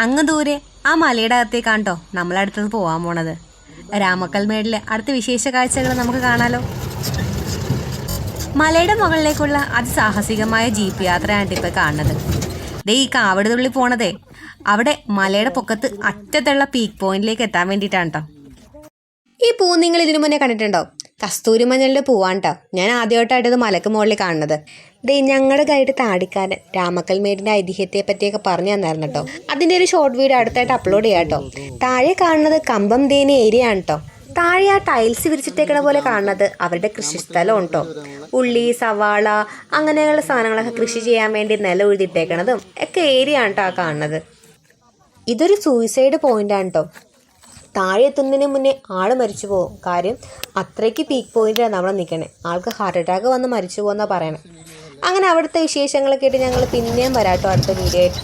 അങ്ങ് ദൂരെ ആ മലയുടെ അകത്തേക്കാണ് കേട്ടോ നമ്മളടുത്തത് പോകാൻ പോണത്. രാമക്കൽമേടിലെ അടുത്ത വിശേഷ കാഴ്ചകൾ നമുക്ക് കാണാലോ. മലയുടെ മുകളിലേക്കുള്ള അതിസാഹസികമായ ജീപ്പ് യാത്രയാണ് ഇപ്പോൾ കാണുന്നത്. ദേ ഈ കാവട് തുള്ളി പോണതേ. അവിടെ മലയുടെ പൊക്കത്ത് അറ്റത്തുള്ള പീക്ക് പോയിന്റിലേക്ക് എത്താൻ വേണ്ടിയിട്ടാണ് കേട്ടോ ഈ പൂ നിങ്ങൾ ഇതിനു മുന്നേ കണ്ടിട്ടുണ്ടോ? കസ്തൂരി മഞ്ഞളുടെ പൂവാണ് ഞാൻ ആദ്യമായിട്ടായിട്ട് ഇത് മലക്ക് മുകളിൽ കാണുന്നത്. ദേ ഞങ്ങളുടെ ഗൈഡ് താടിക്കാരൻ രാമക്കൽമേടിന്റെ ഐതിഹ്യത്തെ പറ്റിയൊക്കെ പറഞ്ഞു തന്നായിരുന്നു കേട്ടോ അതിന്റെ ഒരു ഷോർട്ട് വീഡിയോ അടുത്തായിട്ട് അപ്ലോഡ് ചെയ്യാം കേട്ടോ താഴെ കാണുന്നത് കമ്പം തേനി ഏരിയ ആണ് കേട്ടോ താഴെ ആ ടൈൽസ് വിരിച്ചിട്ടേക്കണ പോലെ കാണുന്നത് അവരുടെ കൃഷിസ്ഥലം ഉണ്ടോ ഉള്ളി സവാള അങ്ങനെയുള്ള സാധനങ്ങളൊക്കെ കൃഷി ചെയ്യാൻ വേണ്ടി നില ഉഴുതിട്ടേക്കണതും ഒക്കെ ഏരിയ ആണ് കേട്ടോ ആ കാണുന്നത്. ഇതൊരു സൂയിസൈഡ് പോയിന്റ് ആണ് കേട്ടോ താഴെ എത്തുന്നതിന് മുന്നേ ആൾ മരിച്ചു പോകും. കാര്യം അത്രയ്ക്ക് പീക്ക് പോയിന്റിലാണ് നമ്മൾ നിൽക്കണേ ആൾക്ക് ഹാർട്ട് അറ്റാക്ക് വന്ന് മരിച്ചു പോകുന്ന പറയണേ. അങ്ങനെ അവിടുത്തെ വിശേഷങ്ങളൊക്കെ ആയിട്ട് ഞങ്ങൾ പിന്നെയും വരാട്ടോ അടുത്ത വീഡിയോ ആയിട്ട്.